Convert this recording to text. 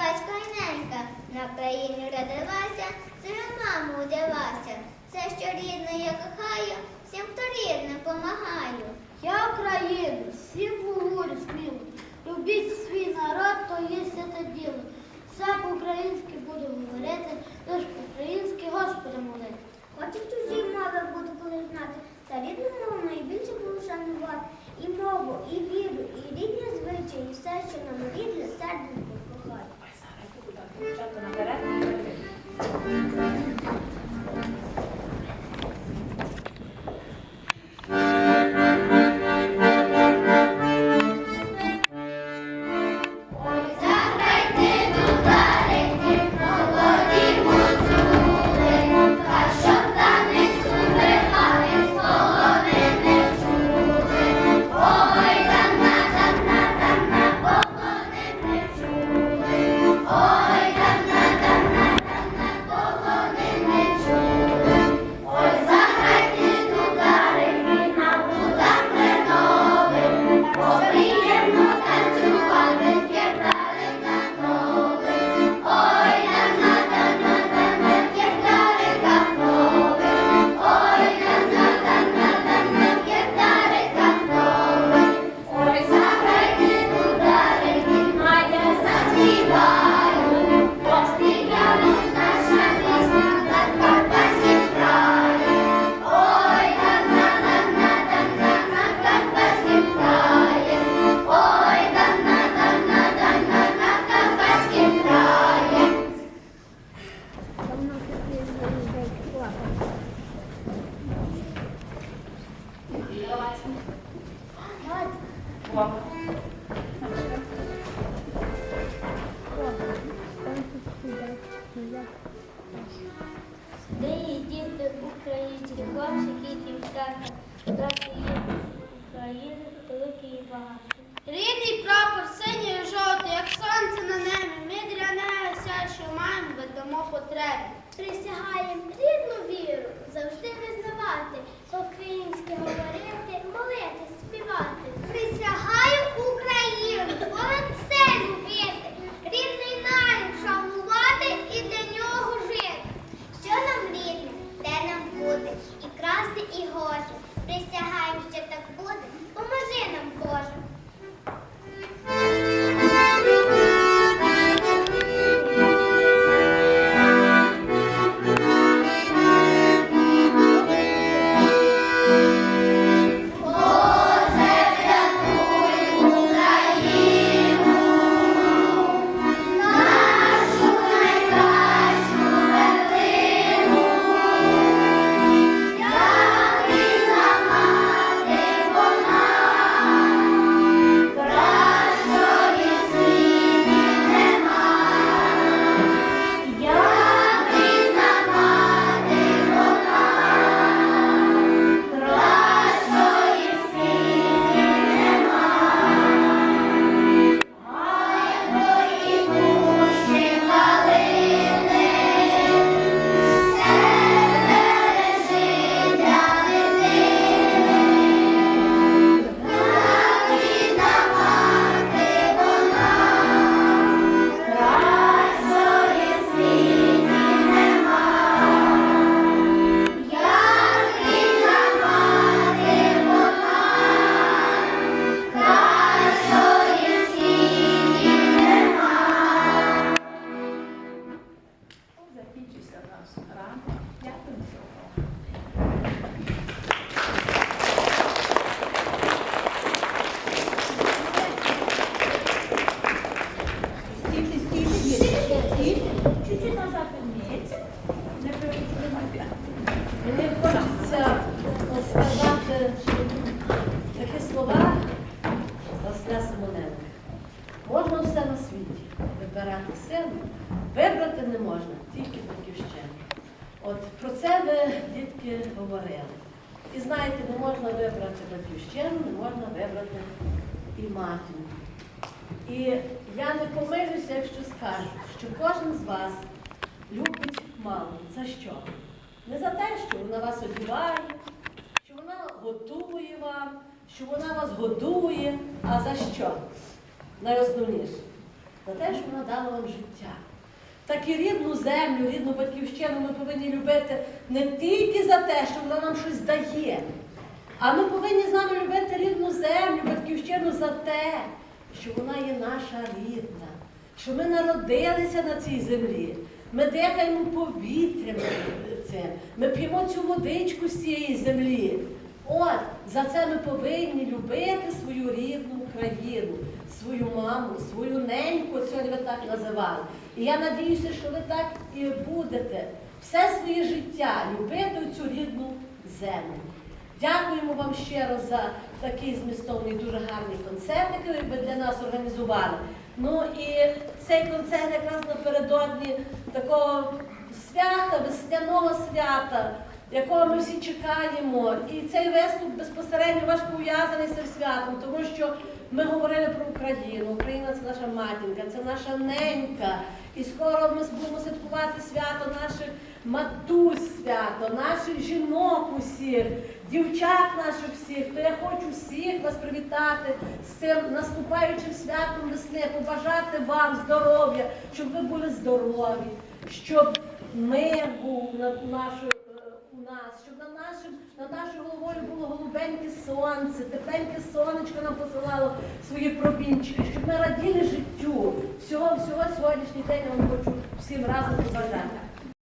батько й ненька, на країні родилася, свою маму удалася. Все, що рідне, я кохаю, всім, хто рідне, помагаю. Я Україну, всім говорю сміло. Любіть свій народ, то є святе діло. Все по-українськи буду говорити, лиш по-українськи Господа молити. Хочу чужі мови буду коли знати, Де є діти українські, хлопчики дівчата, України, великий і. Рідний прапор синій і жовтий, як сонце на небі. Ми для неї все, що маємо, ведемо потреби. Присягаєм рідну віру завжди визнавати, по-українськи говорити, молитись, співати. Присягаю Україну, понад все любити, рідний нарід шанувати і для нього жити. Що нам рідне, де і красти, і гості. Присягаємо, що так буде, хочеться сказати такі слова Василя Симоненка. Можна все на світі вибирати силу, вибрати не можна, тільки батьківщину. От про це ви, дітки, говорили. І знаєте, не можна вибрати батьківщину, не можна вибрати і матір. І я не помилюся, якщо скажу, що кожен з вас любить маму. За що? Не за те, що вона вас одіває, що вона готує вам, що вона вас годує, а за що? Найосновніше. за те, що вона дала вам життя. Так і рідну землю, рідну батьківщину ми повинні любити не тільки за те, що вона нам щось дає, а ми повинні з вами любити рідну землю, батьківщину за те, що вона є наша рідна, що ми народилися на цій землі. Ми дихаємо повітрям цим, ми п'ємо цю водичку з цієї землі. От за це ми повинні любити свою рідну країну, свою маму, свою неньку, сьогодні ви так називали. І я надіюся, що ви так і будете все своє життя любити цю рідну землю. Дякуємо вам щиро за такий змістовний, дуже гарний концерт, який ви для нас організували. Ну і цей концерт якраз напередодні такого свята, весняного свята, якого ми всі чекаємо. І цей виступ безпосередньо ваш пов'язаний з цим святом, тому що ми говорили про Україну. Україна це наша матінка, це наша ненька. І скоро ми будемо святкувати свято наших матусь свято, наших жінок усіх, дівчат наших всіх. То я хочу всіх вас привітати з цим наступаючим святом весни, побажати вам здоров'я, щоб ви були здорові, щоб мир був е, У нас, щоб над нашим, над нашою головою було голубеньке сонце, тепленьке сонечко нам посилало свої пробінчики, щоб ми раділи життю. Всього, всього сьогоднішній день я вам хочу всім разом побажати.